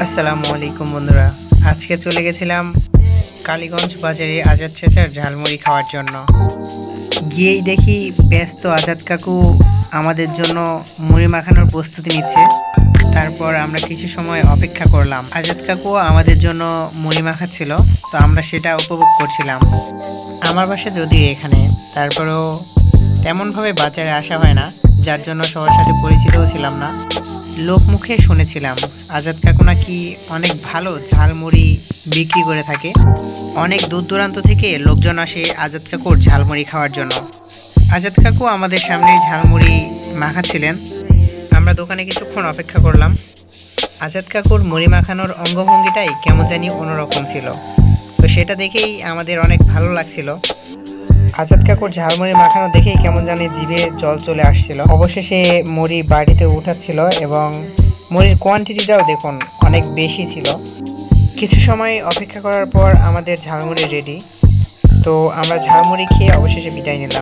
আসসালামু আলাইকুম বন্ধুরা। আজকে চলে গেছিলাম কালীগঞ্জ বাজারে আজাদ চেচার ঝালমুড়ি খাওয়ার জন্য। গিয়েই দেখি ব্যস্ত আজাদ কাকু আমাদের জন্য মুড়ি মাখানোর প্রস্তুতি নিচ্ছে। তারপর আমরা কিছু সময় অপেক্ষা করলাম। আজাদ কাকু আমাদের জন্য মুড়ি মাখাচ্ছিল, তো আমরা সেটা উপভোগ করছিলাম। আমার বাসা যদিও এখানে, তারপরেও তেমনভাবে বাজারে আসা হয় না, যার জন্য সবার সাথে পরিচিতও ছিলাম না। লোকমুখে শুনেছিলাম। আজাদ কাকু নাকি অনেক ভালো ঝালমুড়ি বিক্রি করে থাকে। অনেক দূর দূরান্ত থেকে লোকজন আসে আজাদ কাকুর ঝালমুড়ি খাওয়ার জন্য। আজাদ কাকু আমাদের সামনে ঝালমুড়ি মাখাচ্ছিলেন। আমরা দোকানে কিছুক্ষণ অপেক্ষা করলাম। আজাদ কাকুর মুড়ি মাখানোর অঙ্গভঙ্গিটাই কেমন জানি অন্যরকম ছিল। তো সেটা দেখেই আমাদের অনেক ভালো লাগছিল। আজাদ কাকুর ঝালমুড়ি মাখানো দেখেই কেমন জানি জিভে জল চলে আসছিল। অবশেষে মুড়ি বাড়িতে উঠাচ্ছিল এবং মুড়ির কোয়ান্টিটিটাও দেখুন অনেক বেশি ছিল। কিছু সময় অপেক্ষা করার পর আমাদের ঝালমুড়ি রেডি তো আমরা ঝালমুড়ি খেয়ে অবশেষে বিদায় নিলাম।